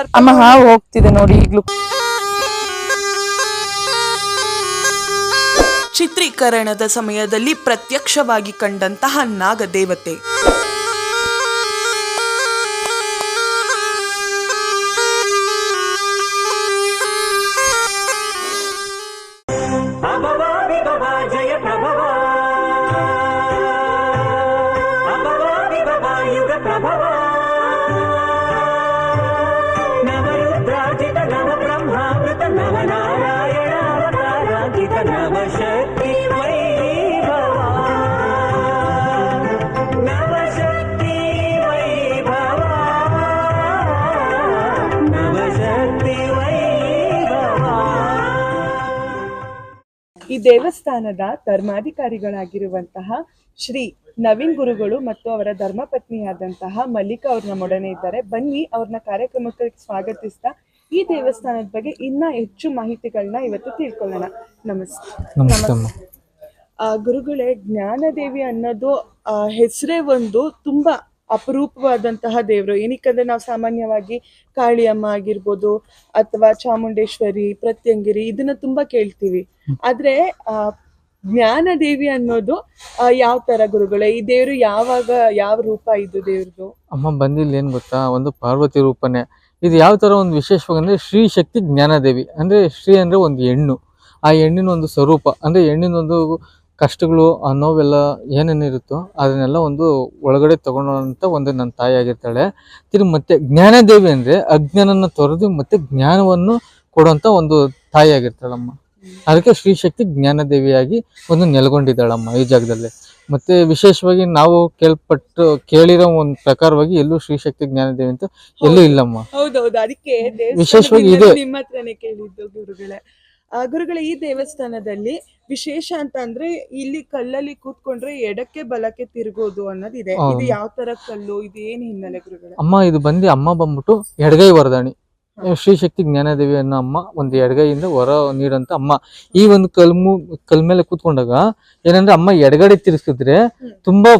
ಅಮ್ಮ ಹಾವು ಹೋಗ್ತಿದೆ ನೋಡಿ ಈಗಲೂ. ಚಿತ್ರೀಕರಣದ ಸಮಯದಲ್ಲಿ ಪ್ರತ್ಯಕ್ಷವಾಗಿ ಕಂಡಂತಹ ನಾಗದೇವತೆ. ಈ ದೇವಸ್ಥಾನದ ಧರ್ಮಾಧಿಕಾರಿಗಳಾಗಿರುವಂತಹ ಶ್ರೀ ನವೀನ್ ಗುರುಗಳು ಮತ್ತು ಅವರ ಧರ್ಮಪತ್ನಿಯಾದಂತಹ ಮಲ್ಲಿಕಾ ಅವ್ರ ನಮ್ಮೊಡನೆ ಇದ್ದಾರೆ. ಬನ್ನಿ ಅವ್ರನ್ನ ಕಾರ್ಯಕ್ರಮಕ್ಕೆ ಸ್ವಾಗತಿಸ್ತಾ ಈ ದೇವಸ್ಥಾನದ ಬಗ್ಗೆ ಇನ್ನ ಹೆಚ್ಚು ಮಾಹಿತಿಗಳನ್ನ ಇವತ್ತು ತಿಳ್ಕೊಳ್ಳೋಣ. ನಮಸ್ತೆ. ನಮಸ್ತೆ ಆ, ಗುರುಗಳೇ ಜ್ಞಾನದೇವಿ ಅನ್ನೋದು ಹೆಸರೇ ಒಂದು ತುಂಬಾ ಅಪರೂಪವಾದಂತಹ ದೇವರು. ಏನಕ್ಕಂದ್ರೆ ನಾವು ಸಾಮಾನ್ಯವಾಗಿ ಕಾಳಿಯಮ್ಮ ಆಗಿರ್ಬೋದು ಅಥವಾ ಚಾಮುಂಡೇಶ್ವರಿ ಪ್ರತ್ಯಂಗಿರಿ ಇದನ್ನ ತುಂಬಾ ಕೇಳ್ತೀವಿ. ಆದ್ರೆ ಆ ಜ್ಞಾನದೇವಿ ಅನ್ನೋದು ಯಾವ ತರ ಗುರುಗಳೇ? ಈ ದೇವರು ಯಾವಾಗ ಯಾವ ರೂಪ ಇದು ದೇವ್ರದು? ಅಮ್ಮ ಬಂದಿಲ್ಲ ಏನ್ ಗೊತ್ತಾ? ಒಂದು ಪಾರ್ವತಿ ರೂಪನೇ. ಇದು ಯಾವ ಥರ ಒಂದು ವಿಶೇಷವಾಗಿ ಅಂದ್ರೆ ಶ್ರೀ ಶಕ್ತಿ ಜ್ಞಾನದೇವಿ. ಅಂದರೆ ಶ್ರೀ ಅಂದರೆ ಒಂದು ಹೆಣ್ಣು. ಆ ಹೆಣ್ಣಿನ ಒಂದು ಸ್ವರೂಪ. ಅಂದರೆ ಹೆಣ್ಣಿನ ಒಂದು ಕಷ್ಟಗಳು, ಆ ನೋವೆಲ್ಲ ಏನೇನಿರುತ್ತೋ ಅದನ್ನೆಲ್ಲ ಒಂದು ಒಳಗಡೆ ತಗೊಳ್ಳೋಂಥ ಒಂದು ನನ್ನ ತಾಯಿ ಆಗಿರ್ತಾಳೆ. ತಿರುಗಿ ಮತ್ತೆ ಜ್ಞಾನದೇವಿ ಅಂದರೆ ಅಜ್ಞಾನನ ತೊರೆದು ಮತ್ತೆ ಜ್ಞಾನವನ್ನು ಕೊಡುವಂಥ ಒಂದು ತಾಯಿ ಆಗಿರ್ತಾಳಮ್ಮ. ಅದಕ್ಕೆ ಶ್ರೀ ಶಕ್ತಿ ಜ್ಞಾನದೇವಿಯಾಗಿ ಒಂದು ನೆಲೆಗೊಂಡಿದ್ದಾಳಮ್ಮ ಈ ಜಾಗದಲ್ಲಿ. ಮತ್ತೆ ವಿಶೇಷವಾಗಿ ನಾವು ಕೇಳ್ಪಟ್ಟು ಕೇಳಿರೋ ಒಂದ್ ಪ್ರಕಾರವಾಗಿ ಎಲ್ಲೂ ಶ್ರೀ ಶಕ್ತಿ ಜ್ಞಾನ ದೇವಿ ಅಂತ ಎಲ್ಲೂ ಇಲ್ಲಮ್ಮ. ಹೌದೌದು ಅದಕ್ಕೆ ವಿಶೇಷವಾಗಿ ಇದೆ. ನಿಮ್ಮ ಹತ್ರನೇ ಕೇಳಿದ್ದು ಗುರುಗಳೇ. ಆ, ಗುರುಗಳೇ ಈ ದೇವಸ್ಥಾನದಲ್ಲಿ ವಿಶೇಷ ಅಂತ ಅಂದ್ರೆ ಇಲ್ಲಿ ಕಲ್ಲಲ್ಲಿ ಕೂತ್ಕೊಂಡ್ರೆ ಎಡಕ್ಕೆ ಬಲಕ್ಕೆ ತಿರುಗೋದು ಅನ್ನೋದಿದೆ. ಇದು ಹೌದು. ಯಾವ ತರ ಕಲ್ಲು? ಇದು ಏನ್ ಹಿನ್ನೆಲೆ ಗುರುಗಳೇ? ಅಮ್ಮ ಇದು ಬಂದು ಅಮ್ಮ ಬಂದ್ಬಿಟ್ಟು ಎಡಗೈ ವರದಾಣಿ ಶ್ರೀ ಶಕ್ತಿ ಜ್ಞಾನದೇವಿ ಅನ್ನೋ ಅಮ್ಮ ಒಂದು ಎಡಗೈಯಿಂದ ಹೊರ ನೀಡಂತ ಅಮ್ಮ. ಈ ಒಂದು ಕಲ್ಮು ಕಲ್ ಮೇಲೆ ಕೂತ್ಕೊಂಡಾಗ ಏನಂದ್ರೆ ಅಮ್ಮ ಎಡಗಡೆ ತಿರ್ಗಿಸಿದ್ರೆ ತುಂಬಾ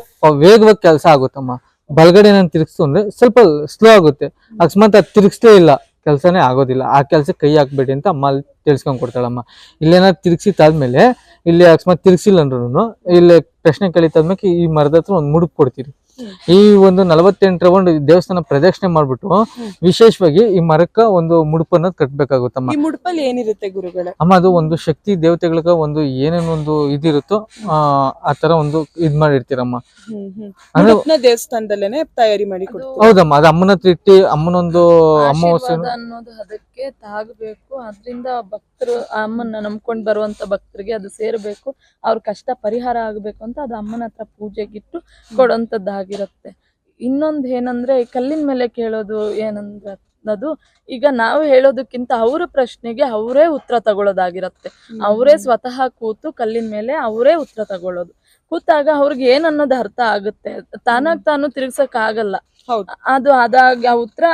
ವೇಗವಾಗಿ ಕೆಲಸ ಆಗುತ್ತಮ್ಮ. ಬಲಗಡೆ ನಾನು ತಿರ್ಗಿಸ್ತು ಅಂದ್ರೆ ಸ್ವಲ್ಪ ಸ್ಲೋ ಆಗುತ್ತೆ. ಅಕಸ್ಮಾತ್ ಅದು ತಿರ್ಗಿಸ್ಲೇ ಇಲ್ಲ ಕೆಲಸನೇ ಆಗೋದಿಲ್ಲ. ಆ ಕೆಲಸ ಕೈ ಹಾಕ್ಬೇಡಿ ಅಂತ ಅಮ್ಮ ಅಲ್ಲಿ ತಿಳ್ಸ್ಕೊಂಡ್ ಕೊಡ್ತಾಳಮ್ಮ. ಇಲ್ಲೇನಾದ್ರು ತಿರ್ಗಿಸಿತ್ತಾದ್ಮೇಲೆ ಇಲ್ಲಿ ಅಕಸ್ಮಾತ್ ತಿರ್ಗಿಸಿಲ್ಲ ಅಂದ್ರೂ ಇಲ್ಲಿ ಪ್ರಶ್ನೆ ಕಲಿತಾದ್ಮೇಲೆ ಈ ಮರದ ಹತ್ರ ಒಂದು ಮುಡುಕ್ ಕೊಡ್ತೀರಿ. ಈ ಒಂದು ನಲವತ್ತೆಂಟು ರೌಂಡ್ ದೇವಸ್ಥಾನ ಪ್ರದಕ್ಷಿಣೆ ಮಾಡ್ಬಿಟ್ಟು ವಿಶೇಷವಾಗಿ ಈ ಮರಕ್ಕ ಒಂದು ಮುಡುಪನ್ನ ಕಟ್ಬೇಕಾಗುತ್ತಮ್ಮ. ಮುಡುಪಲ್ಲಿ ಏನಿರುತ್ತೆ ಗುರುಗಳೇ? ಅಮ್ಮ ಅದು ಒಂದು ಶಕ್ತಿ ದೇವತೆಗಳಿಗೆ ಒಂದು ಏನೇನೊಂದು ಇದಿರುತ್ತೋ ಆ ಆ ತರ ಒಂದು ಇದ್ ಮಾಡಿರ್ತೀರಮ್ಮ. ಅಂದ್ರೆ ದೇವಸ್ಥಾನದಲ್ಲೇನೆ ತಯಾರಿ ಮಾಡಿ ಕೊಡ್ತೀವಿ. ಹೌದಮ್ಮ ಅದು ಅಮ್ಮನ ಹತ್ರ ಇಟ್ಟು ಅಮ್ಮನೊಂದು ಅಮಾವಾಸ್ಯೆ ಅನ್ನೋದು ಅದಕ್ಕೆ ತಾಗಬೇಕು. ಅದರಿಂದ ಭಕ್ತರು ಅಮ್ಮನ ಅಮ್ಮನ್ನ ನಂಬ್ಕೊಂಡ್ ಬರುವಂತ ಭಕ್ತರಿಗೆ ಅದು ಸೇರ್ಬೇಕು. ಅವ್ರ ಕಷ್ಟ ಪರಿಹಾರ ಆಗ್ಬೇಕು ಅಂತ ಅದು ಅಮ್ಮನ ಹತ್ರ ಪೂಜೆಗಿಟ್ಟು ಕೊಡೋಂಥದ್ದಾಗಿರುತ್ತೆ ಇನ್ನೊಂದು ಏನಂದ್ರೆ ಕಲ್ಲಿನ ಮೇಲೆ ಕೇಳೋದು ಏನಂದ್ರೆ ಅದು ಈಗ ನಾವು ಹೇಳೋದಕ್ಕಿಂತ ಅವ್ರ ಪ್ರಶ್ನೆಗೆ ಅವರೇ ಉತ್ತರ ತಗೊಳ್ಳೋದಾಗಿರತ್ತೆ. ಅವರೇ ಸ್ವತಃ ಕೂತು ಕಲ್ಲಿನ ಮೇಲೆ ಅವರೇ ಉತ್ತರ ತಗೊಳ್ಳೋದು. ಕೂತಾಗ ಅವ್ರಿಗೆ ಏನನ್ನೋದು ಅರ್ಥ ಆಗುತ್ತೆ? ತಾನಾಗ್ ತಾನು ತಿರ್ಗ್ಸಕ್ ಆಗಲ್ಲ ಹೌದು. ಅದು ಅದಾಗ ಉತ್ತರ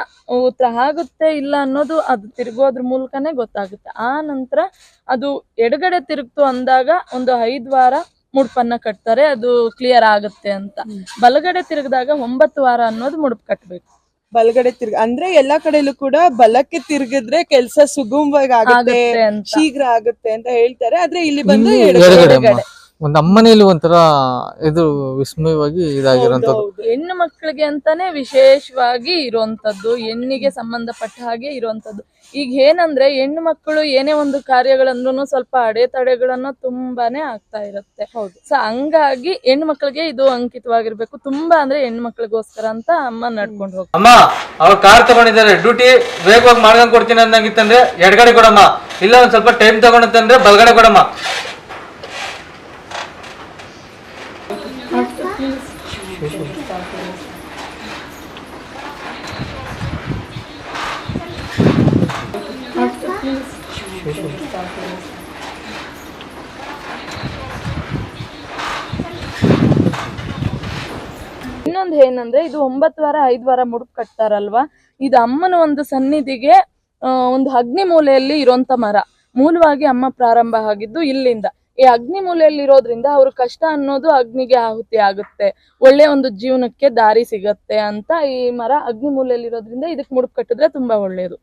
ಉತ್ತರ ಆಗುತ್ತೆ ಇಲ್ಲ ಅನ್ನೋದು ಅದು ತಿರುಗೋದ್ರ ಮೂಲಕನೇ ಗೊತ್ತಾಗುತ್ತೆ. ಆ ನಂತರ ಅದು ಎಡಗಡೆ ತಿರುಗ್ತು ಅಂದಾಗ ಒಂದು ಐದ್ ವಾರ ಮುಡ್ಪನ್ನ ಕಟ್ತಾರೆ ಅದು ಕ್ಲಿಯರ್ ಆಗುತ್ತೆ ಅಂತ. ಬಲಗಡೆ ತಿರುಗಿದಾಗ ಒಂಬತ್ತು ವಾರ ಅನ್ನೋದು ಮುಡುಪು ಕಟ್ಬೇಕು. ಬಲಗಡೆ ತಿರ್ಗ ಅಂದ್ರೆ ಎಲ್ಲಾ ಕಡೆಲೂ ಕೂಡ ಬಲಕ್ಕೆ ತಿರುಗಿದ್ರೆ ಕೆಲಸ ಸುಗಮವಾಗಿ ಆಗುತ್ತೆ ಆಗುತ್ತೆ ಶೀಘ್ರ ಆಗುತ್ತೆ ಅಂತ ಹೇಳ್ತಾರೆ ಆದ್ರೆ ಇಲ್ಲಿ ಬಂದು ಎಡಗಡೆ. ಒಂದು ಅಮ್ಮನೇಲಿ ಒಂಥರ ಇದು ವಿಸ್ಮಯವಾಗಿ ಇದಾಗಿರೋಂಥದ್ದು. ಹೆಣ್ಣು ಮಕ್ಕಳಿಗೆ ಅಂತಾನೆ ವಿಶೇಷವಾಗಿ ಇರುವಂತದ್ದು ಹೆಣ್ಣಿಗೆ ಸಂಬಂಧಪಟ್ಟ ಹಾಗೆ ಇರುವಂತದ್ದು ಈಗ ಏನಂದ್ರೆ ಹೆಣ್ಣು ಮಕ್ಕಳು ಏನೇ ಒಂದು ಕಾರ್ಯಗಳಂದ್ರೂ ಸ್ವಲ್ಪ ಅಡೆತಡೆಗಳನ್ನ ತುಂಬಾನೇ ಆಗ್ತಾ ಇರುತ್ತೆ. ಹೌದು. ಸೊ ಹಂಗಾಗಿ ಹೆಣ್ಣು ಮಕ್ಕಳಿಗೆ ಇದು ಅಂಕಿತವಾಗಿರ್ಬೇಕು. ತುಂಬಾ ಅಂದ್ರೆ ಹೆಣ್ಣು ಮಕ್ಕಳಿಗೋಸ್ಕರ ಅಂತ ಅಮ್ಮ ನಡ್ಕೊಂಡು ಹೋಗ್ತಾರೆ. ಅಮ್ಮ ಅವ್ರು ಕಾರ್ ತಗೊಂಡಿದ್ದಾರೆ. ಡ್ಯೂಟಿ ವೇಗವಾಗಿ ಮಾಡ್ಕೊಂಡ್ ಕೊಡ್ತೀನಿ ಅಂದಂಗಿತ್ತಂದ್ರೆ ಎಡಗಡೆ ಕೊಡಮ್ಮ. ಇಲ್ಲ ಒಂದ್ ಸ್ವಲ್ಪ ಟೈಮ್ ತಗೊಂಡಂತಂದ್ರೆ ಬಲ್ಗಡೆ ಕೊಡಮ್ಮ. ಇನ್ನೊಂದು ಏನಂದ್ರೆ, ಇದು ಒಂಬತ್ತು ವಾರ, ಐದು ವಾರ ಮುಡುಕ್ ಕಟ್ತಾರಲ್ವಾ? ಇದು ಅಮ್ಮನ ಒಂದು ಸನ್ನಿಧಿಗೆ ಒಂದು ಅಗ್ನಿ ಮೂಲೆಯಲ್ಲಿ ಇರುವಂತ ಮರ. ಮೂಲವಾಗಿ ಅಮ್ಮ ಪ್ರಾರಂಭ ಆಗಿದ್ದು ಇಲ್ಲಿಂದ. ಈ ಅಗ್ನಿ ಮೂಲೆಯಲ್ಲಿ ಇರೋದ್ರಿಂದ ಅವ್ರ ಕಷ್ಟ ಅನ್ನೋದು ಅಗ್ನಿಗೆ ಆಹುತಿ ಆಗುತ್ತೆ. ಒಳ್ಳೆ ಒಂದು ಜೀವನಕ್ಕೆ ದಾರಿ ಸಿಗತ್ತೆ ಅಂತ ಈ ಮರ ಅಗ್ನಿ ಮೂಲೆಯಲ್ಲಿ ಇರೋದ್ರಿಂದ ಇದಕ್ ಮುಡುಕ್ ಕಟ್ಟಿದ್ರೆ ತುಂಬಾ ಒಳ್ಳೇದು.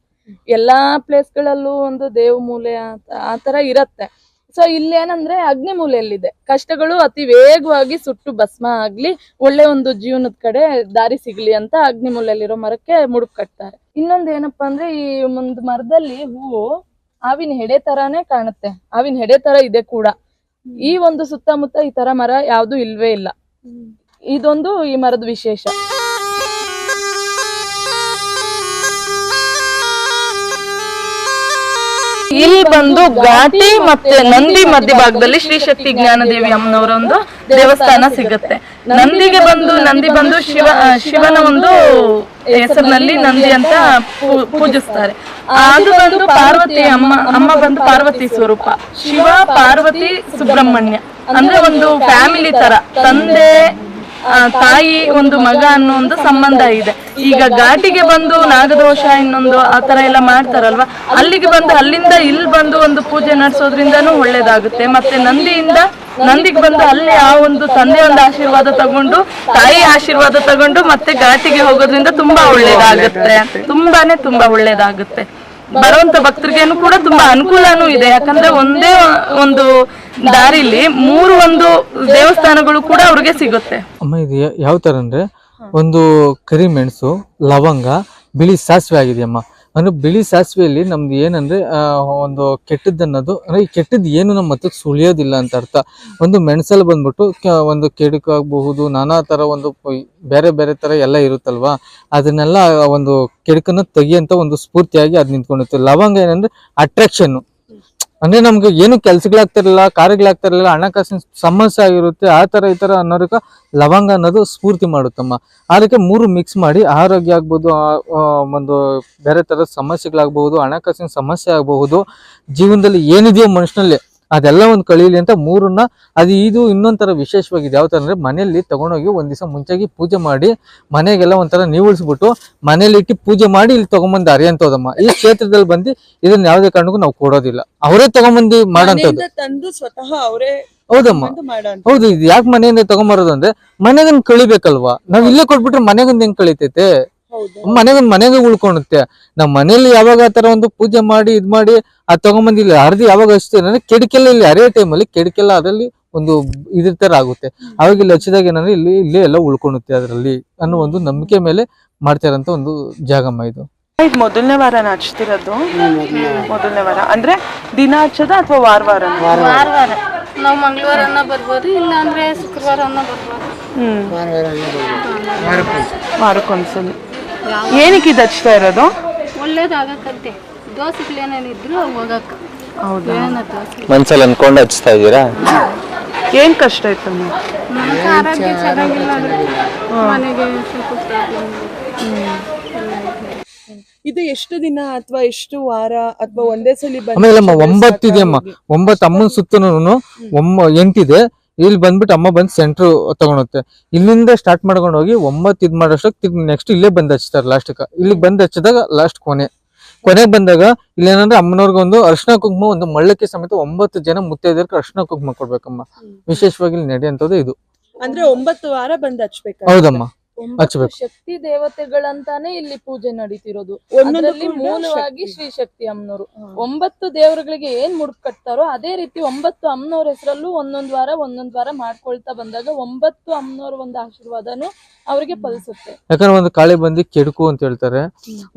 ಎಲ್ಲಾ ಪ್ಲೇಸ್ ಗಳಲ್ಲೂ ಒಂದು ದೇವ ಮೂಲೆ ಆ- ತರ ಇರತ್ತೆ. ಸೊ ಇಲ್ಲೇನಂದ್ರೆ ಅಗ್ನಿ ಮೂಲೆಯಲ್ಲಿದೆ ಕಷ್ಟಗಳು ಅತಿ ವೇಗವಾಗಿ ಸುಟ್ಟು ಭಸ್ಮ ಆಗ್ಲಿ ಒಳ್ಳೆ ಒಂದು ಜೀವನದ ಕಡೆ ದಾರಿ ಸಿಗ್ಲಿ ಅಂತ ಅಗ್ನಿ ಮೂಲೆಯಲ್ಲಿರೋ ಮರಕ್ಕೆ ಮುಡುಪ್ ಕಟ್ತಾರೆ. ಇನ್ನೊಂದ್ ಏನಪ್ಪಾ ಅಂದ್ರೆ ಈ ಒಂದು ಮರದಲ್ಲಿ ಹೂವು ಆವಿನ ಹೆಡೆ ತರಾನೇ ಕಾಣುತ್ತೆ. ಆವಿನ ಹೆಡೆ ತರ ಇದೆ ಕೂಡ. ಈ ಒಂದು ಸುತ್ತಮುತ್ತ ಈ ತರ ಮರ ಯಾವ್ದು ಇಲ್ವೇ ಇಲ್ಲ. ಇದೊಂದು ಈ ಮರದ ವಿಶೇಷ. ಇಲ್ಲಿ ಬಂದು ಘಾಟಿ ಮತ್ತೆ ನಂದಿ ಮಧ್ಯಭಾಗದಲ್ಲಿ ಶ್ರೀ ಶಕ್ತಿ ಜ್ಞಾನದೇವಿ ಅಮ್ಮನವರ ಒಂದು ದೇವಸ್ಥಾನ ಸಿಗುತ್ತೆ. ನಂದಿಗೆ ಬಂದು, ನಂದಿ ಬಂದು ಶಿವ ಶಿವನ ಒಂದು ಹೆಸರಿನಲ್ಲಿ ನಂದಿ ಅಂತ ಪೂಜಿಸ್ತಾರೆ. ಅದು ಬಂದು ಪಾರ್ವತಿ ಅಮ್ಮ ಅಮ್ಮ ಬಂದು ಪಾರ್ವತಿ ಸ್ವರೂಪ. ಶಿವ, ಪಾರ್ವತಿ, ಸುಬ್ರಹ್ಮಣ್ಯ. ಅಂದ್ರೆ ಒಂದು ಫ್ಯಾಮಿಲಿ ತರ. ತಂದೆ ತಾಯಿ ಒಂದು ಮಗ ಅನ್ನೋ ಒಂದು ಸಂಬಂಧ ಇದೆ. ಈಗ ಘಾಟಿಗೆ ಬಂದು ನಾಗದೋಷ ಇನ್ನೊಂದು ಆ ತರ ಎಲ್ಲ ಮಾಡ್ತಾರಲ್ವಾ? ಅಲ್ಲಿಗೆ ಬಂದು ಅಲ್ಲಿಂದ ಇಲ್ಲಿ ಬಂದು ಒಂದು ಪೂಜೆ ನಡೆಸೋದ್ರಿಂದನೂ ಒಳ್ಳೇದಾಗುತ್ತೆ. ಮತ್ತೆ ನಂದಿಯಿಂದ ನಂದಿಗೆ ಬಂದು ಅಲ್ಲಿ ಆ ಒಂದು ತಂದೆ ಒಂದು ಆಶೀರ್ವಾದ ತಗೊಂಡು, ತಾಯಿ ಆಶೀರ್ವಾದ ತಗೊಂಡು ಮತ್ತೆ ಘಾಟಿಗೆ ಹೋಗೋದ್ರಿಂದ ತುಂಬಾ ಒಳ್ಳೇದಾಗುತ್ತೆ. ತುಂಬಾನೇ ತುಂಬಾ ಒಳ್ಳೇದಾಗುತ್ತೆ. ಬರುವಂತ ಭಕ್ತರಿಗೇನು ಕೂಡ ತುಂಬಾ ಅನುಕೂಲನೂ ಇದೆ. ಯಾಕಂದ್ರೆ ಒಂದೇ ಒಂದು ದಾರಿಲಿ ಮೂರು ಒಂದು ದೇವಸ್ಥಾನಗಳು ಕೂಡ ಅವ್ರಿಗೆ ಸಿಗುತ್ತೆ. ಅಮ್ಮ, ಇದು ಯಾವ ತರ ಅಂದ್ರೆ ಒಂದು ಕರಿಮೆಣಸು ಲವಂಗ, ಬಿಳಿ ಸಾಸಿವೆ ಆಗಿದೆ ಅಮ್ಮ ಅಂದ್ರೆ ಬಿಳಿ ಸಾಸಿವೆಯಲ್ಲಿ ನಮ್ದು ಏನಂದ್ರೆ ಒಂದು ಕೆಟ್ಟದ್ದನ್ನೋದು ಅಂದ್ರೆ ಈ ಕೆಟ್ಟದ್ದು ಏನು ನಮ್ಮ ಮತ್ತೆ ಸುಳಿಯೋದಿಲ್ಲ ಅಂತ ಅರ್ಥ. ಒಂದು ಮೆಣಸಲ್ಲಿ ಬಂದ್ಬಿಟ್ಟು ಒಂದು ಕೆಡುಕಾಗಬಹುದು, ನಾನಾ ತರ ಒಂದು ಬೇರೆ ಬೇರೆ ತರ ಎಲ್ಲ ಇರುತ್ತಲ್ವಾ? ಅದನ್ನೆಲ್ಲ ಒಂದು ಕೆಡುಕನ್ನ ತೆಗಿಯಂತ ಒಂದು ಸ್ಫೂರ್ತಿಯಾಗಿ ಅದು ನಿಂತ್ಕೊಂಡಿತ್ತು ಲವಂಗ ಏನಂದ್ರೆ ಅಟ್ರಾಕ್ಷನ್ ಅಂದ್ರೆ ನಮ್ಗೆ ಏನು ಕೆಲ್ಸಗಳಾಗ್ತಿರ್ಲಿಲ್ಲ ಕಾರ್ಯಗಳಾಗ್ತಿರ್ಲಿಲ್ಲ ಹಣಕಾಸಿನ ಸಮಸ್ಯೆ ಆಗಿರುತ್ತೆ, ಆ ತರ ಈ ತರ ಅನ್ನೋದಕ್ಕ ಲವಂಗ ಅನ್ನೋದು ಸ್ಫೂರ್ತಿ ಮಾಡುತ್ತಮ್ಮ. ಅದಕ್ಕೆ ಮೂರು ಮಿಕ್ಸ್ ಮಾಡಿ ಆರೋಗ್ಯ ಆಗ್ಬೋದು ಒಂದು ಬೇರೆ ತರದ ಸಮಸ್ಯೆಗಳಾಗಬಹುದು, ಹಣಕಾಸಿನ ಸಮಸ್ಯೆ ಆಗಬಹುದು, ಜೀವನದಲ್ಲಿ ಏನಿದೆಯೋ ಮನುಷ್ಯನಲ್ಲಿ ಅದೆಲ್ಲ ಒಂದು ಕಳೀಲಿ ಅಂತ ಮೂರನ್ನ ಅದು ಇದು ಇನ್ನೊಂಥರ ವಿಶೇಷವಾಗಿದೆ. ಯಾವ ಅಂದ್ರೆ ಮನೆಯಲ್ಲಿ ತಗೊಂಡೋಗಿ ಒಂದ್ ದಿವಸ ಮುಂಚೆಗೆ ಪೂಜೆ ಮಾಡಿ ಮನೆಗೆಲ್ಲ ಒಂಥರ ನೀವುಳಿಸ್ಬಿಟ್ಟು ಮನೇಲಿ ಇಟ್ಟು ಪೂಜೆ ಮಾಡಿ ಇಲ್ಲಿ ತಗೊಂಬಂದು ಅರಿಯಂತೋದಮ್ಮ ಈ ಕ್ಷೇತ್ರದಲ್ಲಿ ಬಂದು ಇದನ್ನ ಯಾವುದೇ ಕಾರಣಕ್ಕೂ ನಾವು ಕೊಡೋದಿಲ್ಲ. ಅವರೇ ತಗೊಂಬಂದು ಮಾಡೋಂಥದ್ದು. ತಂದು ಸ್ವತಃ ಅವರೇ ಹೌದಮ್ಮ. ಹೌದು ಇದು ಯಾಕೆ ಮನೆಯಿಂದ ತಗೊಂಬರೋದು ಅಂದ್ರೆ ಮನೆಗನ್ ಕಳಿಬೇಕಲ್ವಾ? ನಾವ್ ಇಲ್ಲೇ ಕೊಟ್ಬಿಟ್ರೆ ಮನೆಗಂದ್ ಹೆಂಗ್ ಕಳಿತೈತೆ? ಹೌದು. ಮನೆಗ ಮನೆಗೆ ಉಳ್ಕೊಳುತ್ತೆ ನಮ್ಮ ಮನೇಲಿ ಯಾವಾಗ ಆತರ ತರ ಒಂದು ಪೂಜೆ ಮಾಡಿ ಇದ್ ಮಾಡಿ ಅದ್ ತಗೊಂಬಂದಿಲ್ಲ. ಇಲ್ಲಿ ಅರ್ಧಿ ಯಾವಾಗ ಹಚ್ತೀವಿ ಅಂದ್ರೆ ಕೆಡಕೆಲ್ಲ ಇಲ್ಲಿ ಅರಿಯೋ ಟೈಮಲ್ಲಿ ಕೆಡಕೆಲ್ಲ ಅದರಲ್ಲಿ ಒಂದು ಇದ್ರ ತರ ಆಗುತ್ತೆ. ಅವಾಗ ಇಲ್ಲಿ ಹಚ್ಚಿದಾಗ ಏನಂದ್ರೆ ಇಲ್ಲಿ ಇಲ್ಲೇ ಎಲ್ಲ ಉಳ್ಕೊಳುತ್ತೆ ಅದರಲ್ಲಿ ಅನ್ನೋ ಒಂದು ನಂಬಿಕೆ ಮೇಲೆ ಮಾಡ್ತಾರಂತ ಒಂದು ಜಾಗಮ್ಮ ಇದು. ಇದು ಮೊದಲನೇ ವಾರ ಹಚ್ತಿರೋದು ಮೊದಲನೇ ವಾರ. ಅಂದ್ರೆ ದಿನ ಹಚ್ಚದ ಅಥವಾ ವಾರ ವಾರ? ವಾರ ವಾರ. ನಾವು ಮಂಗಳವಾರನ ಬರ್ಬೋದು ಇಲ್ಲ ಅಂದ್ರೆ ಶುಕ್ರವಾರನ ಬರ್ಬೋದು. ಹ್ಮ್. ವಾರಕ್ಕೊಂದ್ಸಲಿ. ಏನಕ್ಕೆ ಇದು ಹಚ್ತಾ ಇರೋದು? ಒಳ್ಳೇದಾಗಕ್ಕಂತೆ. ದೋಸೆಗಳೇನೇನಿದ್ರು ಹೋಗಕ್ಕ. ಹೌದಾ? ಏನ ದೋಸೆ. ಮನ್ಸಲ್ಲಿ ಅನ್ಕೊಂಡು ಹಚ್ತಾ ಇದ್ದೀರಾ? ಏನ್ ಕಷ್ಟ ಇತ್ತು ನಿಮ್ಗೆ? ನಮ್ಗೆ ಆರೋಗ್ಯ ಚೆನ್ನಾಗಿಲ್ಲ ಅಂದ್ರೆ ಮನೆಗೆ ಸ್ವಲ್ಪ ಪ್ರಾಬ್ಲಮ್ ಇದು ಎಷ್ಟು ದಿನ ಅಥವಾ ಎಷ್ಟು ವಾರ ಅಥವಾ ಒಂದೇ ಸಲ ಬಂದು ಆಮೇಲೆ ಅಮ್ಮ ಒಂಬತ್ತು ಇದೆಯಮ್ಮ? ಒಂಬತ್ತು ಅಮ್ಮನ ಸುತ್ತನೂ ಒಮ್ಮ ಎಂಟಿದೆ. ಇಲ್ಲಿ ಬಂದ್ಬಿಟ್ಟು ಅಮ್ಮ ಬಂದು ಸೆಂಟ್ರ್ ತಗೊಳುತ್ತೆ. ಇಲ್ಲಿಂದ ಸ್ಟಾರ್ಟ್ ಮಾಡ್ಕೊಂಡು ಹೋಗಿ ಒಂಬತ್ತು ಇದ್ ಮಾಡೋಷ್ಟಕ್ಕೆ ನೆಕ್ಸ್ಟ್ ಇಲ್ಲೇ ಬಂದು ಹಚ್ತಾರೆ ಲಾಸ್ಟ್ಕ ಇಲ್ಲಿಗೆ ಬಂದು ಹಚ್ಚಿದಾಗ ಲಾಸ್ಟ್ ಕೊನೆ. ಕೊನೆಗೆ ಬಂದಾಗ ಇಲ್ಲೇನಂದ್ರೆ ಅಮ್ಮನವ್ರಿಗೆ ಒಂದು ಅರ್ಶನ ಕುಂಕುಮ ಒಂದು ಮಳ್ಳಕ್ಕೆ ಸಮೇತ ಒಂಬತ್ತು ಜನ ಮುತ್ತೈದರಿಗೆ ಅರ್ಶನ ಕುಂಕುಮ ಕೊಡ್ಬೇಕಮ್ಮ. ವಿಶೇಷವಾಗಿ ಇಲ್ಲಿ ನಡೆಯುವಂಥದ್ದು ಇದು. ಅಂದ್ರೆ ಒಂಬತ್ತು ವಾರ ಬಂದು ಹಚ್ಬೇಕು ಹೌದಮ್ಮ. ಒಂಬತ್ತು ಶಕ್ತಿ ದೇವತೆಗಳಂತಾನೆ ಇಲ್ಲಿ ಪೂಜೆ ನಡೀತಿರೋದು. ಒಂದರಲ್ಲಿ ಮೂಲವಾಗಿ. ಶ್ರೀ ಶಕ್ತಿ ಅಮ್ಮನವರು. ಒಂಬತ್ತು ದೇವರುಗಳಿಗೆ ಏನ್ ಮುಡ್ ಕಟ್ತಾರೋ ಅದೇ ರೀತಿ ಒಂಬತ್ತು ಅಮ್ಮನವ್ರ ಹೆಸರಲ್ಲೂ ಒಂದೊಂದ್ ವಾರ ಒಂದೊಂದ್ ವಾರ ಮಾಡ್ಕೊಳ್ತಾ ಬಂದಾಗ ಒಂಬತ್ತು ಅಮ್ಮನವ್ರ ಒಂದು ಆಶೀರ್ವಾದನು ಅವರಿಗೆ ಫಲಿಸುತ್ತೆ. ಯಾಕಂದ್ರೆ ಒಂದು ಕಾಳಿ ಬಂದಿ ಕೆಡುಕು ಅಂತ ಹೇಳ್ತಾರೆ.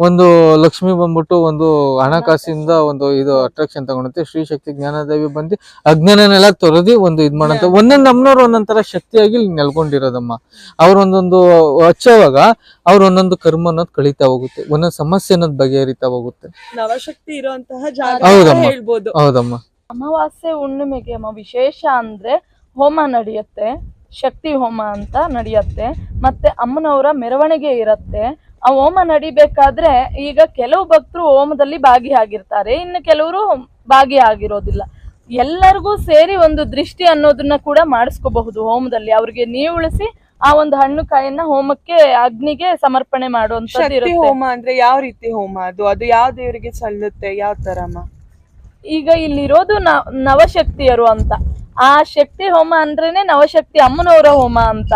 ಒಂದು ಲಕ್ಷ್ಮಿ ಬಂದ್ಬಿಟ್ಟು ಒಂದು ಹಣಕಾಸಿಂದ ಒಂದು ಇದು ಅಟ್ರಾಕ್ಷನ್ ತಗೊಂಡಂತೆ. ಶ್ರೀ ಶಕ್ತಿ ಜ್ಞಾನದೇವಿ ಬಂದು ಅಜ್ಞಾನನೆಲ್ಲ ತೊರೆದಿ ಒಂದು ಇದ್ ಮಾಡಂತ ಒಂದೊಂದು ಒಂದೊಂದ್ ಒಂದೊಂದರ ಶಕ್ತಿಯಾಗಿ ಇಲ್ಲಿ ನೆಲ್ಕೊಂಡಿರೋದಮ್ಮ. ಅವ್ರ ಒಂದೊಂದು ಹಚ್ಚೋವಾಗ ಅವ್ರ ಒಂದೊಂದು ಕರ್ಮ ಅನ್ನೋದು ಕಳೀತಾ ಹೋಗುತ್ತೆ ಒಂದೊಂದು ಸಮಸ್ಯೆ ಅನ್ನೋದು ಬಗೆಹರಿತಾ ಹೋಗುತ್ತೆ. ನವಶಕ್ತಿ ಇರುವಂತಹ ಜಾಗ ಹೌದಮ್ಮ. ಅಂತ ಹೇಳ್ಬೋದು. ಹೌದಮ್ಮ. ಅಮಾವಾಸ್ಯೆ ಹುಣ್ಣಿಮೆಗೆ ಅಮ್ಮ ವಿಶೇಷ ಅಂದ್ರೆ ಹೋಮ ನಡೆಯುತ್ತೆ ಶಕ್ತಿ ಹೋಮ ಅಂತ ನಡೆಯುತ್ತೆ ಮತ್ತೆ ಅಮ್ಮನವರ ಮೆರವಣಿಗೆ ಇರುತ್ತೆ. ಆ ಹೋಮ ನಡಿಬೇಕಾದ್ರೆ ಈಗ ಕೆಲವು ಭಕ್ತರು ಹೋಮದಲ್ಲಿ ಭಾಗಿಯಾಗಿರ್ತಾರೆ ಇನ್ನು ಕೆಲವರು ಭಾಗಿಯಾಗಿರೋದಿಲ್ಲ. ಎಲ್ಲರಿಗೂ ಸೇರಿ ಒಂದು ದೃಷ್ಟಿ ಅನ್ನೋದನ್ನ ಕೂಡ ಮಾಡಿಸ್ಕೋಬಹುದು ಹೋಮದಲ್ಲಿ ಅವ್ರಿಗೆ ನೀವುಳಿಸಿ ಆ ಒಂದು ಹಣ್ಣು ಕಾಯನ್ನ ಹೋಮಕ್ಕೆ ಅಗ್ನಿಗೆ ಸಮರ್ಪಣೆ ಮಾಡುವಂತದ್ದು ಶಕ್ತಿ ಇರುತ್ತೆ. ಹೋಮ ಅಂದ್ರೆ ಯಾವ ರೀತಿ ಹೋಮ ಅದು? ಅದು ಯಾವ ದೇವರಿಗೆ ಸಲ್ಲುತ್ತೆ? ಯಾವ ತರಮ್ಮ ಈಗ ಇಲ್ಲಿರೋದು ನ- ನವಶಕ್ತಿಯರು ಅಂತ. ಆ ಶಕ್ತಿ ಹೋಮ ಅಂದ್ರೇನೆ ನವಶಕ್ತಿ ಅಮ್ಮನವರ ಹೋಮ ಅಂತ.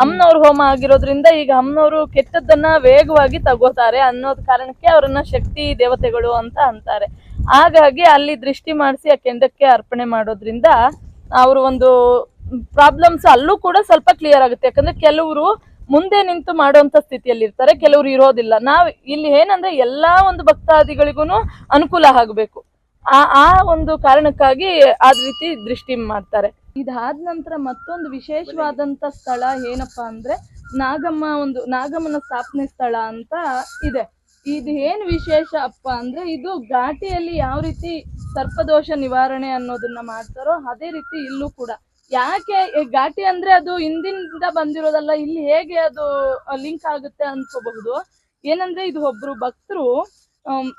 ಅಮ್ಮನವ್ರ ಹೋಮ ಆಗಿರೋದ್ರಿಂದ ಈಗ ಅಮ್ಮನವರು ಕೆಟ್ಟದ್ದನ್ನ ವೇಗವಾಗಿ ತಗೋತಾರೆ ಅನ್ನೋದ್ ಕಾರಣಕ್ಕೆ ಅವ್ರನ್ನ ಶಕ್ತಿ ದೇವತೆಗಳು ಅಂತ ಅಂತಾರೆ. ಹಾಗಾಗಿ ಅಲ್ಲಿ ದೃಷ್ಟಿ ಮಾಡಿಸಿ ಆ ಕೆಂಡಕ್ಕೆ ಅರ್ಪಣೆ ಮಾಡೋದ್ರಿಂದ ಅವರು ಒಂದು ಪ್ರಾಬ್ಲಮ್ಸ್ ಅಲ್ಲೂ ಕೂಡ ಸ್ವಲ್ಪ ಕ್ಲಿಯರ್ ಆಗುತ್ತೆ. ಯಾಕಂದ್ರೆ ಕೆಲವರು ಮುಂದೆ ನಿಂತು ಮಾಡುವಂತ ಸ್ಥಿತಿಯಲ್ಲಿ ಇರ್ತಾರೆ, ಕೆಲವರು ಇರೋದಿಲ್ಲ. ನಾವು ಇಲ್ಲಿ ಏನಂದ್ರೆ ಎಲ್ಲಾ ಒಂದು ಭಕ್ತಾದಿಗಳಿಗೂ ಅನುಕೂಲ ಆಗಬೇಕು. ಆ ಆ ಒಂದು ಕಾರಣಕ್ಕಾಗಿ ಆ ರೀತಿ ದೃಷ್ಟಿ ಮಾಡ್ತಾರೆ. ಇದಾದ ನಂತರ ಮತ್ತೊಂದು ವಿಶೇಷವಾದಂತ ಸ್ಥಳ ಏನಪ್ಪಾ ಅಂದ್ರೆ ನಾಗಮ್ಮ ಒಂದು, ನಾಗಮ್ಮನ ಸ್ಥಾಪನೆ ಸ್ಥಳ ಅಂತ ಇದೆ. ಇದು ಏನ್ ವಿಶೇಷ ಅಪ್ಪ ಅಂದ್ರೆ ಇದು ಘಾಟಿಯಲ್ಲಿ ಯಾವ ರೀತಿ ಸರ್ಪದೋಷ ನಿವಾರಣೆ ಅನ್ನೋದನ್ನ ಮಾಡ್ತಾರೋ ಅದೇ ರೀತಿ ಇಲ್ಲೂ ಕೂಡ. ಯಾಕೆ ಈ ಘಾಟಿ ಅಂದ್ರೆ ಅದು ಹಿಂದಿಂದ ಬಂದಿರೋದಲ್ಲ, ಇಲ್ಲಿ ಹೇಗೆ ಅದು ಲಿಂಕ್ ಆಗುತ್ತೆ ಅನ್ಕೋಬಹುದು. ಏನಂದ್ರೆ ಇದು ಒಬ್ರು ಭಕ್ತರು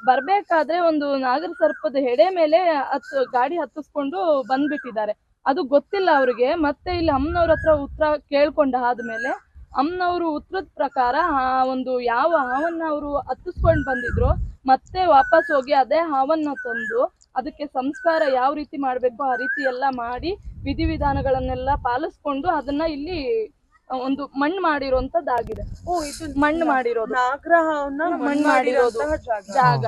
ಬರ್ಬೇಕಾದ್ರೆ ಒಂದು ನಾಗರ ಸರ್ಪದ ಹೆಡೆ ಮೇಲೆ ಹತ್, ಗಾಡಿ ಹತ್ತಿಸ್ಕೊಂಡು ಬಂದ್ಬಿಟ್ಟಿದ್ದಾರೆ. ಅದು ಗೊತ್ತಿಲ್ಲ ಅವ್ರಿಗೆ, ಮತ್ತೆ ಇಲ್ಲಿ ಅಮ್ಮನವ್ರ ಹತ್ರ ಉತ್ತರ ಕೇಳ್ಕೊಂಡ ಆದ್ಮೇಲೆ ಅಮ್ಮನವರು ಉತ್ತರದ ಪ್ರಕಾರ ಆ ಒಂದು ಯಾವ ಹಾವನ್ನ ಅವರು ಹತ್ತಿಸ್ಕೊಂಡು ಬಂದಿದ್ರು, ಮತ್ತೆ ವಾಪಸ್ ಹೋಗಿ ಅದೇ ಹಾವನ್ನ ತಂದು ಅದಕ್ಕೆ ಸಂಸ್ಕಾರ ಯಾವ ರೀತಿ ಮಾಡಬೇಕು ಆ ರೀತಿ ಎಲ್ಲ ಮಾಡಿ ವಿಧಿವಿಧಾನಗಳನ್ನೆಲ್ಲ ಪಾಲಿಸ್ಕೊಂಡು ಅದನ್ನ ಇಲ್ಲಿ ಒಂದು ಮಣ್ಣು ಮಾಡಿರುವಂತದ್ದಾಗಿದೆ. ಓ ಇದು ಮಣ್ಣು ಮಾಡಿರೋದು. ನಾಗ್ರಹವನ್ನ ಮಣ್ಣು ಮಾಡಿರೋದು ಜಾಗ. ಜಾಗ.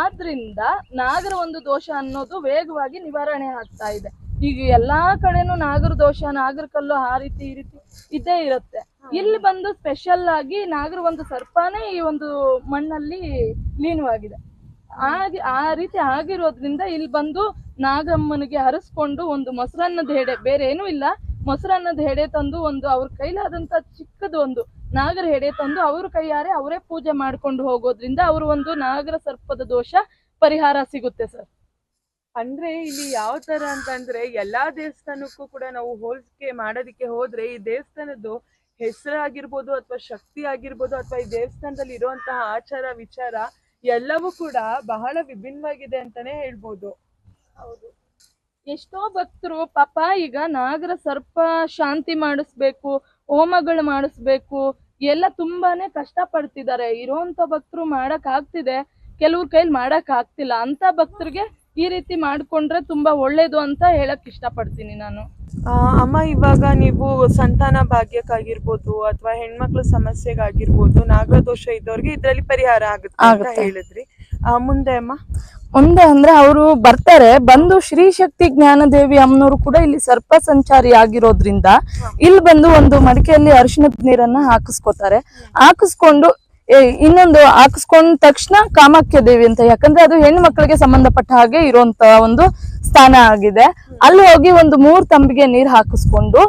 ಆದ್ರಿಂದ ನಾಗರ ಒಂದು ದೋಷ ಅನ್ನೋದು ವೇಗವಾಗಿ ನಿವಾರಣೆ ಆಗ್ತಾ ಇದೆ. ಈಗ ಎಲ್ಲಾ ಕಡೆನೂ ನಾಗರ ದೋಷ ನಾಗರ ಕಲ್ಲು ಆ ರೀತಿ ಈ ರೀತಿ ಇದ್ದೇ ಇರುತ್ತೆ. ಇಲ್ಲಿ ಬಂದು ಸ್ಪೆಷಲ್ ಆಗಿ ನಾಗರ ಒಂದು ಸರ್ಪನೇ ಈ ಒಂದು ಮಣ್ಣಲ್ಲಿ ಲೀನವಾಗಿದೆ. ಆಗಿ ಆ ರೀತಿ ಆಗಿರೋದ್ರಿಂದ ಇಲ್ಲಿ ಬಂದು ನಾಗಮ್ಮನಿಗೆ ಹರಿಸ್ಕೊಂಡು ಒಂದು ಮೊಸರನ್ನದ ಹೆಡೆ, ಬೇರೆ ಏನೂ ಇಲ್ಲ. ಮೊಸರನ್ನದ ಹೆಡೆ ತಂದು ಒಂದು ಅವ್ರ ಕೈಲಾದಂತ ಚಿಕ್ಕದು ಒಂದು ನಾಗರ ಹೆಡೆ ತಂದು ಅವ್ರ ಕೈಯಾರೆ ಅವರೇ ಪೂಜೆ ಮಾಡ್ಕೊಂಡು ಹೋಗೋದ್ರಿಂದ ಅವರು ಒಂದು ನಾಗರ ಸರ್ಪದ ದೋಷ ಪರಿಹಾರ ಸಿಗುತ್ತೆ ಸರ್. ಅಂದ್ರೆ ಇಲ್ಲಿ ಯಾವ ತರ ಅಂತಂದ್ರೆ ಎಲ್ಲಾ ದೇವಸ್ಥಾನಕ್ಕೂ ಕೂಡ ನಾವು ಹೋಲಿಕೆ ಮಾಡೋದಕ್ಕೆ ಹೋದ್ರೆ ಈ ದೇವಸ್ಥಾನದ್ದು ಹೆಸರಾಗಿರ್ಬೋದು ಅಥವಾ ಶಕ್ತಿ ಆಗಿರ್ಬೋದು ಅಥವಾ ಈ ದೇವಸ್ಥಾನದಲ್ಲಿ ಇರುವಂತಹ ಆಚಾರ ವಿಚಾರ ಎಲ್ಲವೂ ಕೂಡ ಬಹಳ ವಿಭಿನ್ನವಾಗಿದೆ ಅಂತಾನೆ ಹೇಳ್ಬೋದು. ಎಷ್ಟೋ ಭಕ್ತರು ಪಾಪ ಈಗ ನಾಗರ ಸರ್ಪ ಶಾಂತಿ ಮಾಡಿಸ್ಬೇಕು ಹೋಮಗಳು ಮಾಡಿಸ್ಬೇಕು ಎಲ್ಲ ತುಂಬಾನೇ ಕಷ್ಟ ಪಡ್ತಿದ್ದಾರೆ ಇರೋಂತ ಭಕ್ತರು ಮಾಡಕ್ ಆಗ್ತಿದೆ ಕೆಲವ್ರ ಕೈಲಿ ಮಾಡಕ್ ಆಗ್ತಿಲ್ಲ. ಅಂತ ಭಕ್ತರಿಗೆ ಈ ರೀತಿ ಮಾಡ್ಕೊಂಡ್ರೆ ತುಂಬಾ ಒಳ್ಳೇದು ಅಂತ ಹೇಳಕ್ ಇಷ್ಟಪಡ್ತೀನಿ ನಾನು. ಅಮ್ಮ ಇವಾಗ ನೀವು ಸಂತಾನ ಭಾಗ್ಯಕ್ಕಾಗಿರ್ಬೋದು ಅಥವಾ ಹೆಣ್ಮಕ್ಳ ಸಮಸ್ಯೆಗಾಗಿರ್ಬೋದು ನಾಗದೋಷ ಇದ್ದವ್ರಿಗೆ ಇದ್ರಲ್ಲಿ ಪರಿಹಾರ ಆಗುತ್ತೆ ಅಂತ ಆಗುತ್ತೆ. ಹೇಳಿದ್ರಿ. ಆ, ಮುಂದೆ ಅಮ್ಮ? ಮುಂದೆ ಅಂದ್ರೆ ಅವರು ಬರ್ತಾರೆ. ಬಂದು ಶ್ರೀ ಶಕ್ತಿ ಜ್ಞಾನದೇವಿ ಅಮ್ಮನವರು ಕೂಡ ಇಲ್ಲಿ ಸರ್ಪ ಸಂಚಾರಿ ಆಗಿರೋದ್ರಿಂದ ಇಲ್ಲಿ ಬಂದು ಒಂದು ಮಡಿಕೆಯಲ್ಲಿ ಅರಿಶಿಣದ ನೀರನ್ನ ಹಾಕಿಸ್ಕೊತಾರೆ. ಹಾಕಿಸ್ಕೊಂಡು ಇನ್ನೊಂದು ಹಾಕಿಸ್ಕೊಂಡ ತಕ್ಷಣ ಕಾಮಾಖ್ಯ ದೇವಿ ಅಂತ, ಯಾಕಂದ್ರೆ ಅದು ಹೆಣ್ಣು ಮಕ್ಕಳಿಗೆ ಸಂಬಂಧಪಟ್ಟ ಹಾಗೆ ಇರುವಂತ ಒಂದು ಸ್ಥಾನ ಆಗಿದೆ. ಅಲ್ಲಿ ಹೋಗಿ ಒಂದು ಮೂರ್ ತಂಬಿಗೆ ನೀರ್ ಹಾಕಿಸ್ಕೊಂಡು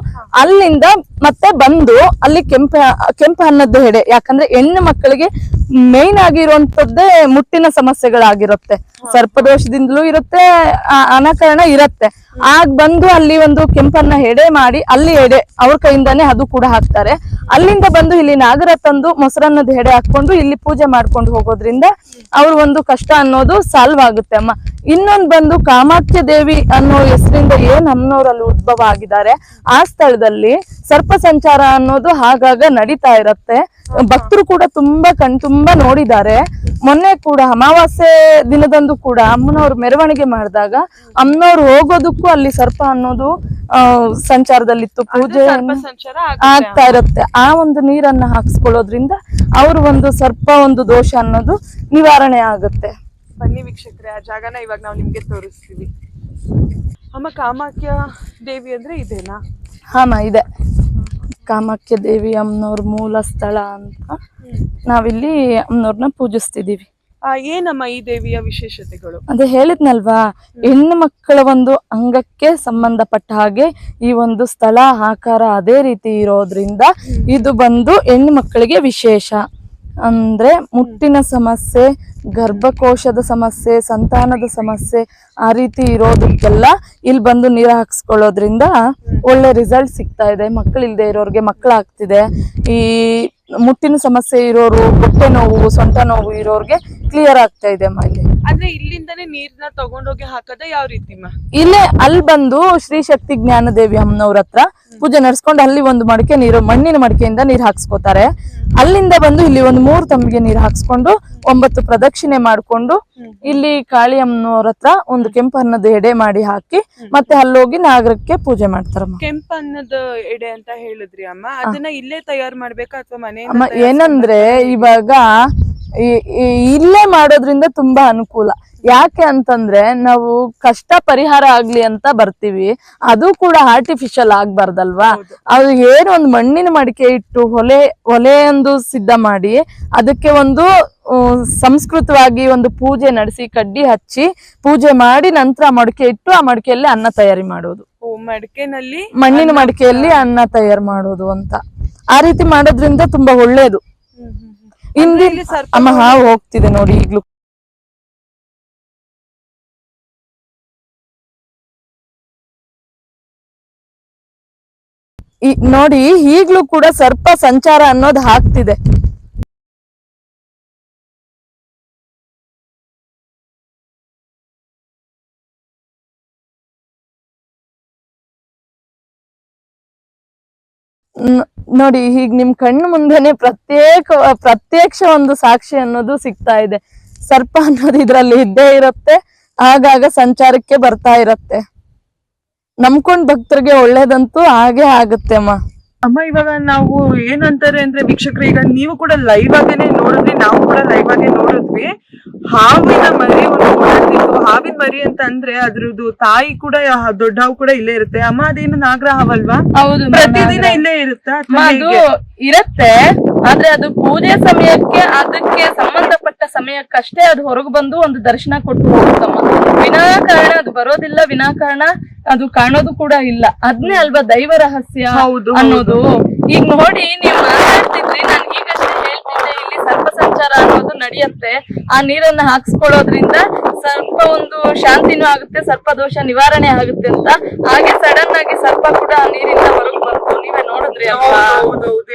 ಅಲ್ಲಿಂದ ಮತ್ತೆ ಬಂದು ಅಲ್ಲಿ ಕೆಂಪ ಕೆಂಪ ಅನ್ನದ್ದು ಹೆಡೆ, ಯಾಕಂದ್ರೆ ಹೆಣ್ಣು ಮಕ್ಕಳಿಗೆ ಮೇನ್ ಆಗಿರುವಂತದ್ದೇ ಮುಟ್ಟಿನ ಸಮಸ್ಯೆಗಳಾಗಿರುತ್ತೆ. ಸರ್ಪದೋಷದಿಂದಲೂ ಇರುತ್ತೆ ಅನಾಕರಣ ಇರುತ್ತೆ. ಆಗ ಬಂದು ಅಲ್ಲಿ ಒಂದು ಕೆಂಪನ್ನ ಎಡೆ ಮಾಡಿ, ಅಲ್ಲಿ ಎಡೆ ಅವ್ರ ಕೈಯಿಂದಾನೆ ಅದು ಕೂಡ ಹಾಕ್ತಾರೆ. ಅಲ್ಲಿಂದ ಬಂದು ಇಲ್ಲಿ ನಾಗರ ತಂದು ಮೊಸರನ್ನದ ಹೆಡೆ ಹಾಕೊಂಡು ಇಲ್ಲಿ ಪೂಜೆ ಮಾಡ್ಕೊಂಡು ಹೋಗೋದ್ರಿಂದ ಅವ್ರ ಒಂದು ಕಷ್ಟ ಅನ್ನೋದು ಸಾಲ್ವ್ ಆಗುತ್ತೆ ಅಮ್ಮ. ಇನ್ನೊಂದ್ ಬಂದು ಕಾಮಾಖ್ಯ ದೇವಿ ಅನ್ನೋ ಹೆಸರಿಂದ ಏನ್ ಅಮ್ಮನವರಲ್ಲಿ ಉದ್ಭವ ಆಗಿದ್ದಾರೆ ಆ ಸ್ಥಳದಲ್ಲಿ ಸರ್ಪ ಸಂಚಾರ ಅನ್ನೋದು ಆಗಾಗ ನಡೀತಾ ಇರತ್ತೆ. ಭಕ್ತರು ಕೂಡ ತುಂಬಾ ಕಣ್ ತುಂಬಾ ನೋಡಿದ್ದಾರೆ. ಮೊನ್ನೆ ಕೂಡ ಅಮಾವಾಸ್ಯೆ ದಿನದಂದು ಕೂಡ ಅಮ್ಮನವ್ರು ಮೆರವಣಿಗೆ ಮಾಡಿದಾಗ ಅಮ್ಮನವ್ರು ಹೋಗೋದಕ್ಕೂ ಅಲ್ಲಿ ಸರ್ಪ ಅನ್ನೋದು ಸಂಚಾರದಲ್ಲಿತ್ತು. ಪೂಜೆ ಆಗ್ತಾ ಇರುತ್ತೆ. ಆ ಒಂದು ನೀರನ್ನ ಹಾಕ್ಸ್ಕೊಳ್ಳೋದ್ರಿಂದ ಅವ್ರ ಒಂದು ಸರ್ಪ ಒಂದು ದೋಷ ಅನ್ನೋದು ನಿವಾರಣೆ ಆಗುತ್ತೆ. ಬನ್ನಿ ವೀಕ್ಷಕರೇ ಆ ಜಾಗನ ಇವಾಗ ನಾವು ನಿಮ್ಗೆ ತೋರಿಸ್ತೀವಿ. ಅಮ್ಮ ಕಾಮಾಖ್ಯ ದೇವಿ ಅಂದ್ರೆ ಇದೇನಾ? ಹಾಮ ಇದೆ. ಕಾಮಾಖ್ಯ ದೇವಿ ಅಮ್ಮನವ್ರ ಮೂಲ ಸ್ಥಳ ಅಂತ ನಾವಿಲ್ಲಿ ಅಮ್ಮನವ್ರನ್ನ ಪೂಜಿಸ್ತಿದೀವಿ ಆ, ಏನಮ್ಮ ಈ ದೇವಿಯ ವಿಶೇಷತೆಗಳು? ಅದೇ ಹೇಳಿದ್ನಲ್ವಾ ಹೆಣ್ಣು ಮಕ್ಕಳ ಒಂದು ಅಂಗಕ್ಕೆ ಸಂಬಂಧಪಟ್ಟ ಹಾಗೆ ಈ ಒಂದು ಸ್ಥಳ ಆಕಾರ ಅದೇ ರೀತಿ ಇರೋದ್ರಿಂದ ಇದು ಬಂದು ಹೆಣ್ಣು ಮಕ್ಕಳಿಗೆ ವಿಶೇಷ. ಅಂದ್ರೆ ಮುಟ್ಟಿನ ಸಮಸ್ಯೆ ಗರ್ಭಕೋಶದ ಸಮಸ್ಯೆ ಸಂತಾನದ ಸಮಸ್ಯೆ ಆ ರೀತಿ ಇರೋದಕ್ಕೆಲ್ಲ ಇಲ್ಲಿ ಬಂದು ನೀರ ಹಾಕ್ಸ್ಕೊಳ್ಳೋದ್ರಿಂದ ಒಳ್ಳೆ ರಿಸಲ್ಟ್ ಸಿಗ್ತಾ ಇದೆ. ಮಕ್ಕಳಿಲ್ದೆ ಇರೋರಿಗೆ ಮಕ್ಕಳಾಗ್ತಿದೆ. ಈ ಮುಟ್ಟಿನ ಸಮಸ್ಯೆ ಇರೋರು ಹೊಟ್ಟೆ ನೋವು ಸೊಂಟ ನೋವು ಇರೋರ್ಗೆ ಕ್ಲಿಯರ್ ಆಗ್ತಾ ಇದೆ ಅಮ್ಮ ಇಲ್ಲಿ. ಅಂದ್ರೆ ಇಲ್ಲಿಂದಾನೇ ನೀರ್ನ ತಗೊಂಡೋಗಿ ಹಾಕದ ಯಾವ ರೀತಿ ಇಲ್ಲೇ ಅಲ್ಲಿ ಬಂದು ಶ್ರೀ ಶಕ್ತಿ ಜ್ಞಾನದೇವಿ ಅಮ್ಮನವ್ರ ಹತ್ರ ಪೂಜೆ ನಡ್ಸ್ಕೊಂಡು ಅಲ್ಲಿ ಒಂದು ಮಡಿಕೆ ನೀರು ಮಣ್ಣಿನ ಮಡಕೆಯಿಂದ ನೀರ್ ಹಾಕ್ಸ್ಕೊತಾರೆ. ಅಲ್ಲಿಂದ ಬಂದು ಇಲ್ಲಿ ಒಂದು ಮೂರು ತಂಬಿಗೆ ನೀರ್ ಹಾಕ್ಸ್ಕೊಂಡು ಒಂಬತ್ತು ಪ್ರದಕ್ಷಿಣೆ ಮಾಡ್ಕೊಂಡು ಇಲ್ಲಿ ಕಾಳಿ ಅಮ್ಮನವ್ರ ಹತ್ರ ಒಂದು ಕೆಂಪು ಅನ್ನದ ಎಡೆ ಮಾಡಿ ಹಾಕಿ ಮತ್ತೆ ಅಲ್ಲೋಗಿ ನಾಗರಕ್ಕೆ ಪೂಜೆ ಮಾಡ್ತಾರ ಕೆಂಪು ಅನ್ನದ ಎಡೆ ಅಂತ ಹೇಳಿದ್ರಿ ಅಮ್ಮ. ಅದನ್ನ ಇಲ್ಲೇ ತಯಾರು ಮಾಡ್ಬೇಕಾ ಅಥವಾ ಮನೆ ಅಮ್ಮ ಏನಂದ್ರೆ ಇವಾಗ ಇಲ್ಲೇ ಮಾಡೋದ್ರಿಂದ ತುಂಬಾ ಅನುಕೂಲ. ಯಾಕೆ ಅಂತಂದ್ರೆ ನಾವು ಕಷ್ಟ ಪರಿಹಾರ ಆಗ್ಲಿ ಅಂತ ಬರ್ತೀವಿ. ಅದು ಕೂಡ ಆರ್ಟಿಫಿಷಿಯಲ್ ಆಗ್ಬಾರ್ದಲ್ವಾ? ಅದು ಏನು ಒಂದು ಮಣ್ಣಿನ ಮಡಿಕೆ ಇಟ್ಟು ಹೊಲೆ ಒಲೆ ಒಂದು ಸಿದ್ಧ ಮಾಡಿ ಅದಕ್ಕೆ ಒಂದು ಸಂಸ್ಕೃತವಾಗಿ ಒಂದು ಪೂಜೆ ನಡೆಸಿ ಕಡ್ಡಿ ಹಚ್ಚಿ ಪೂಜೆ ಮಾಡಿ ನಂತರ ಮಡಿಕೆ ಇಟ್ಟು ಆ ಮಡಿಕೆಯಲ್ಲಿ ಅನ್ನ ತಯಾರಿ ಮಾಡೋದು. ಮಡಿಕೆನಲ್ಲಿ ಮಣ್ಣಿನ ಮಡಿಕೆಯಲ್ಲಿ ಅನ್ನ ತಯಾರು ಮಾಡೋದು ಅಂತ. ಆ ರೀತಿ ಮಾಡೋದ್ರಿಂದ ತುಂಬಾ ಒಳ್ಳೇದು. ಹಿಂದಿನ ಅಮ್ಮ ಹಾವು ಹೋಗ್ತಿದೆ ನೋಡಿ ಈಗ್ಲೂ. ನೋಡಿ ಈಗ್ಲೂ ಕೂಡ ಸರ್ಪ ಸಂಚಾರ ಅನ್ನೋದು ಆಗ್ತಿದೆ ನೋಡಿ ಈಗ ನಿಮ್ ಕಣ್ಣು ಮುಂದೆನೆ ಪ್ರತ್ಯೇಕ, ಪ್ರತ್ಯಕ್ಷ ಒಂದು ಸಾಕ್ಷಿ ಅನ್ನೋದು ಸಿಗ್ತಾ ಇದೆ. ಸರ್ಪ ಅನ್ನೋದು ಇದ್ರಲ್ಲಿ ಇದ್ದೇ ಇರುತ್ತೆ, ಆಗಾಗ ಸಂಚಾರಕ್ಕೆ ಬರ್ತಾ ಇರತ್ತೆ. ನಂಬ್ಕೊಂಡ್ ಭಕ್ತರಿಗೆ ಒಳ್ಳೇದಂತೂ ಹಾಗೆ ಆಗುತ್ತೆ, ಅಮ್ಮ. ಅಮ್ಮ ಇವಾಗ ನಾವು ಏನಂತಾರೆ ಅಂದ್ರೆ ವೀಕ್ಷಕರು ಈಗ ನೀವು ಕೂಡ ಲೈವ್ ಆಗೇನೆ ನೋಡಿದ್ವಿ ನಾವು ಕೂಡ ಲೈವ್ ಆಗೇ ನೋಡಿದ್ವಿ. ಹಾವಿನ ಮರಿ ಒಂದು ಓಡಾಡ್ತಿತ್ತು ಹಾವಿನ ಮರಿ ಅಂತ ಅಂದ್ರೆ ಅದ್ರದ್ದು ತಾಯಿ ಕೂಡ ದೊಡ್ಡ ಹಾವು ಕೂಡ ಇಲ್ಲೇ ಇರುತ್ತೆ. ಅಮ್ಮ ಅದೇನು ನಾಗರ ಹಾವಲ್ವಾ? ಹೌದು ಪ್ರತಿದಿನ ಇಲ್ಲೇ ಇರುತ್ತಾ ಅಥವಾ ಅದು ಹೇಗೆ? ಇರತ್ತೆ ಆದ್ರೆ ಅದು ಪೂಜೆ ಸಮಯಕ್ಕೆ ಅದಕ್ಕೆ ಸಂಬಂಧಪಟ್ಟ ಸಮಯಕ್ಕಷ್ಟೇ ಅದು ಹೊರಗೆ ಬಂದು ಒಂದು ದರ್ಶನ ಕೊಟ್ಟು ಹೋಗುತ್ತಮ್ಮ ವಿನಾಕಾರಣ ಅದು ಬರೋದಿಲ್ಲ ವಿನಾಕಾರಣ. ಅದು ಕಾಣೋದು ಕೂಡ ಇಲ್ಲ. ಅದ್ನೇ ಅಲ್ವಾ ದೈವ ರಹಸ್ಯ ಹೌದು, ಅನ್ನೋದು. ಈಗ ನೋಡಿ ನೀವು ಮಾತಾಡ್ತಿದ್ರಿ ನಾನು ಈಗಷ್ಟೇ ಹೇಳ್ತಿದ್ದೆ ಇಲ್ಲಿ ಸರ್ಪ ಸಂಚಾರ ಅನ್ನೋದು ನಡೆಯುತ್ತೆ. ಆ ನೀರನ್ನ ಹಾಕ್ಸ್ಕೊಳ್ಳೋದ್ರಿಂದ ಸ್ವಲ್ಪ ಒಂದು ಶಾಂತಿನೂ ಆಗುತ್ತೆ ಸರ್ಪ ದೋಷ ನಿವಾರಣೆ ಆಗುತ್ತೆ ಅಂತ. ಹಾಗೆ ಸಡನ್ ಆಗಿ ಸರ್ಪ ಕೂಡ ಆ ನೀರಿಂದ ಹೊರಗೆ ಬಂತು. ನೀವೇ ನೋಡಿದ್ರಿ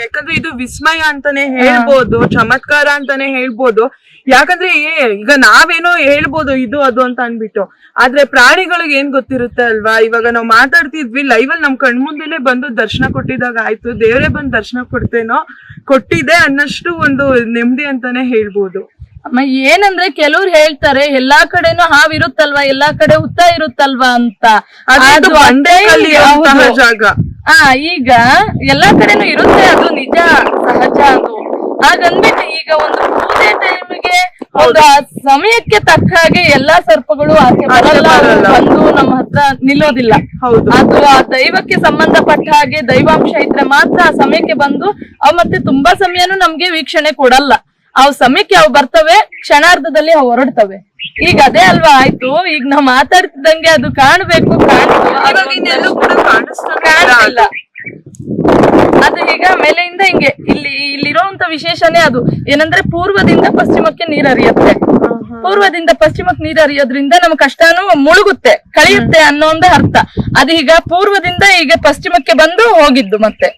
ಯಾಕಂದ್ರೆ ಇದು ವಿಸ್ಮಯ ಅಂತಾನೆ ಹೇಳ್ಬೋದು ಚಮತ್ಕಾರ ಅಂತಾನೆ ಹೇಳ್ಬೋದು. ಯಾಕಂದ್ರೆ ಈಗ ನಾವೇನೋ ಹೇಳ್ಬೋದು ಇದು ಅದು ಅಂತ ಅನ್ಬಿಟ್ಟು ಆದ್ರೆ ಪ್ರಾಣಿಗಳಿಗೆ ಏನ್ ಗೊತ್ತಿರುತ್ತೆ ಅಲ್ವಾ? ಇವಾಗ ನಾವು ಮಾತಾಡ್ತಿದ್ವಿ ಲೈವ್ ಅಲ್ಲಿ ನಮ್ ಕಣ್ಮುಂದೆನೆ ಬಂದು ದರ್ಶನ ಕೊಟ್ಟಿದಾಗ ಆಯ್ತು. ದೇವರೇ ಬಂದು ದರ್ಶನ ಕೊಡ್ತೇನೋ? ಕೊಟ್ಟಿದೆ ಅನ್ನಷ್ಟು ಒಂದು ನೆಮ್ಮದಿ ಅಂತಾನೆ ಹೇಳ್ಬೋದು. ಅಮ್ಮ ಏನಂದ್ರೆ ಕೆಲವ್ರು ಹೇಳ್ತಾರೆ ಎಲ್ಲಾ ಕಡೆನೂ ಹಾವ್ ಇರುತ್ತಲ್ವಾ ಎಲ್ಲಾ ಕಡೆ ಹುತ್ತ ಇರುತ್ತಲ್ವಾ ಅಂತ. ಜಾಗ. ಆ ಈಗ ಎಲ್ಲಾ ಕಡೆನೂ ಇರುತ್ತೆ ಅದು ನಿಜ ಸಹಜ ಅದು ಹಾಗಂದ್ಬಿಟ್ಟು ಈಗ ಒಂದು ಪೂಜೆ ಟೈಮ್ಗೆ ಒಂದು ಆ ಸಮಯಕ್ಕೆ ತಕ್ಕ ಹಾಗೆ ಎಲ್ಲಾ ಸರ್ಪಗಳು ಆಕೆ ಬರಲ್ಲ ಬಂದು ನಮ್ಮ ಹತ್ರ ನಿಲ್ಲೋದಿಲ್ಲ. ಹೌದು. ಅದು ಆ ದೈವಕ್ಕೆ ಸಂಬಂಧಪಟ್ಟ ಹಾಗೆ ದೈವಾಂಶ ಇದ್ರೆ ಮಾತ್ರ ಆ ಸಮಯಕ್ಕೆ ಬಂದು ಅವ್ ಮತ್ತೆ ತುಂಬಾ ಸಮಯನು ನಮ್ಗೆ ವೀಕ್ಷಣೆ ಕೊಡಲ್ಲ. ಅವ್ ಸಮಯಕ್ಕೆ ಅವು ಬರ್ತವೆ ಕ್ಷಣಾರ್ಧದಲ್ಲಿ ಅವು ಹೊರಡ್ತವೆ. ಈಗ ಅದೇ ಅಲ್ವಾ ಆಯ್ತು? ಈಗ ನಾವ್ ಮಾತಾಡ್ತಿದ್ದಂಗೆ ಅದು ಕಾಣ್ಬೇಕು ಕಾಣ್ತು ಅದು ಈಗ ಮೇಲೆಯಿಂದ ಹಿಂಗೆ ಇಲ್ಲಿ ಇಲ್ಲಿರೋಂತ ವಿಶೇಷನೇ ಅದು. ಏನಂದ್ರೆ ಪೂರ್ವದಿಂದ ಪಶ್ಚಿಮಕ್ಕೆ ನೀರ್ ಹರಿಯುತ್ತೆ. ಪೂರ್ವದಿಂದ ಪಶ್ಚಿಮಕ್ಕೆ ನೀರ್ ಹರಿಯೋದ್ರಿಂದ ನಮ್ ಕಷ್ಟಾನು ಮುಳುಗುತ್ತೆ ಕಳಿಯುತ್ತೆ ಅನ್ನೋ ಒಂದು ಅರ್ಥ. ಅದು ಈಗ ಪೂರ್ವದಿಂದ ಈಗ ಪಶ್ಚಿಮಕ್ಕೆ ಬಂದು ಹೋಗಿದ್ದು ಮತ್ತೆ.